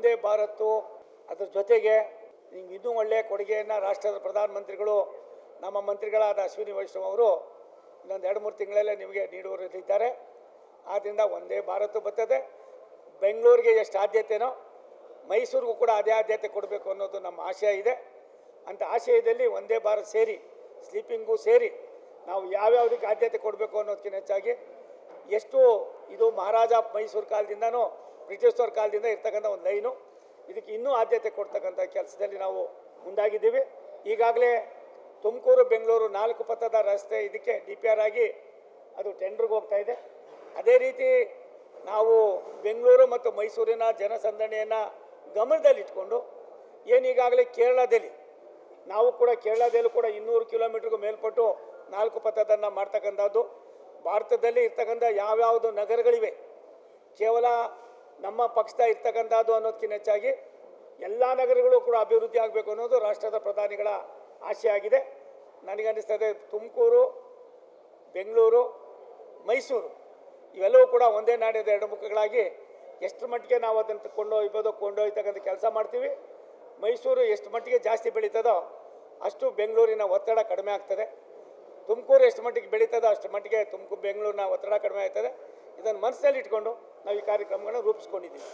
ಒಂದೇ ಭಾರತ್ತು, ಅದರ ಜೊತೆಗೆ ನಿಮ್ಗೆ ಇನ್ನೂ ಒಳ್ಳೆಯ ಕೊಡುಗೆಯನ್ನು ರಾಷ್ಟ್ರದ ಪ್ರಧಾನಮಂತ್ರಿಗಳು, ನಮ್ಮ ಮಂತ್ರಿಗಳಾದ ಅಶ್ವಿನಿ ವೈಷ್ಣವ್ ಅವರು ಇನ್ನೊಂದು ಎರಡು ಮೂರು ತಿಂಗಳಲ್ಲೇ ನಿಮಗೆ ನೀಡುವರಿದ್ದಾರೆ. ಆದ್ದರಿಂದ ಒಂದೇ ಭಾರತ ಬರ್ತದೆ. ಬೆಂಗಳೂರಿಗೆ ಎಷ್ಟು ಆದ್ಯತೆನೋ, ಮೈಸೂರಿಗೂ ಕೂಡ ಅದೇ ಆದ್ಯತೆ ಕೊಡಬೇಕು ಅನ್ನೋದು ನಮ್ಮ ಆಶಯ ಇದೆ. ಅಂತ ಆಶಯದಲ್ಲಿ ಒಂದೇ ಭಾರತ್ ಸೇರಿ, ಸ್ಲೀಪಿಂಗು ಸೇರಿ ನಾವು ಯಾವ್ಯಾವುದಕ್ಕೆ ಆದ್ಯತೆ ಕೊಡಬೇಕು ಅನ್ನೋದಕ್ಕಿಂತ ಹೆಚ್ಚಾಗಿ ಎಷ್ಟು ಇದು ಮಹಾರಾಜ ಮೈಸೂರು ಕಾಲದಿಂದನೂ ಬ್ರಿಟಿಷರ ಕಾಲದಿಂದ ಇರ್ತಕ್ಕಂಥ ಒಂದು ಲೈನು. ಇದಕ್ಕೆ ಇನ್ನೂ ಆದ್ಯತೆ ಕೊಡ್ತಕ್ಕಂಥ ಕೆಲಸದಲ್ಲಿ ನಾವು ಮುಂದಾಗಿದ್ದೀವಿ. ಈಗಾಗಲೇ ತುಮಕೂರು, ಬೆಂಗಳೂರು ನಾಲ್ಕು ಪಥದ ರಸ್ತೆ ಇದಕ್ಕೆ ಡಿ ಪಿ ಆರ್ ಆಗಿ ಅದು ಟೆಂಡ್ರಿಗೆ ಹೋಗ್ತಾ ಇದೆ. ಅದೇ ರೀತಿ ನಾವು ಬೆಂಗಳೂರು ಮತ್ತು ಮೈಸೂರಿನ ಜನಸಂದಣಿಯನ್ನು ಗಮನದಲ್ಲಿಟ್ಕೊಂಡು ಏನೀಗಾಗಲೇ ಕೇರಳದಲ್ಲಿ, ನಾವು ಕೂಡ ಕೇರಳದಲ್ಲೂ ಕೂಡ ಇನ್ನೂರು ಕಿಲೋಮೀಟ್ರಿಗೂ ಮೇಲ್ಪಟ್ಟು ನಾಲ್ಕು ಪಥದನ್ನು ಮಾಡ್ತಕ್ಕಂಥದ್ದು. ಭಾರತದಲ್ಲಿ ಇರ್ತಕ್ಕಂಥ ಯಾವ್ಯಾವುದು ನಗರಗಳಿವೆ, ಕೇವಲ ನಮ್ಮ ಪಕ್ಷದ ಇರ್ತಕ್ಕಂಥದ್ದು ಅನ್ನೋದಕ್ಕಿಂತ ಹೆಚ್ಚಾಗಿ ಎಲ್ಲ ನಗರಗಳು ಕೂಡ ಅಭಿವೃದ್ಧಿ ಆಗಬೇಕು ಅನ್ನೋದು ರಾಷ್ಟ್ರದ ಪ್ರಧಾನಿಗಳ ಆಶೆ ಆಗಿದೆ. ನನಗನ್ನಿಸ್ತದೆ ತುಮಕೂರು, ಬೆಂಗಳೂರು, ಮೈಸೂರು. ಇವೆಲ್ಲವೂ ಕೂಡ ಒಂದೇ ನಾಡಿನ ಎರಡು ಮುಖಗಳಾಗಿ ಎಷ್ಟು ಮಟ್ಟಿಗೆ ನಾವು ಅದನ್ನು ಕೊಂಡೊಯ್ಬೋದು ಕೊಂಡೊಯ್ತಕ್ಕಂಥ ಕೆಲಸ ಮಾಡ್ತೀವಿ. ಮೈಸೂರು ಎಷ್ಟು ಮಟ್ಟಿಗೆ ಜಾಸ್ತಿ ಬೆಳೀತದೋ ಅಷ್ಟು ಬೆಂಗಳೂರಿನ ಒತ್ತಡ ಕಡಿಮೆ ಆಗ್ತದೆ. ತುಮಕೂರು ಎಷ್ಟು ಮಟ್ಟಿಗೆ ಬೆಳೀತದೋ ಅಷ್ಟು ಮಟ್ಟಿಗೆ ತುಮಕೂರು, ಬೆಂಗಳೂರಿನ ಒತ್ತಡ ಕಡಿಮೆ ಆಗ್ತದೆ. ಇದನ್ನು ಮನಸ್ಸಲ್ಲಿ ಇಟ್ಕೊಂಡು ನಾವು ಈ ಕಾರ್ಯಕ್ರಮಗಳನ್ನ ರೂಪಿಸ್ಕೊಂಡಿದ್ದೀವಿ.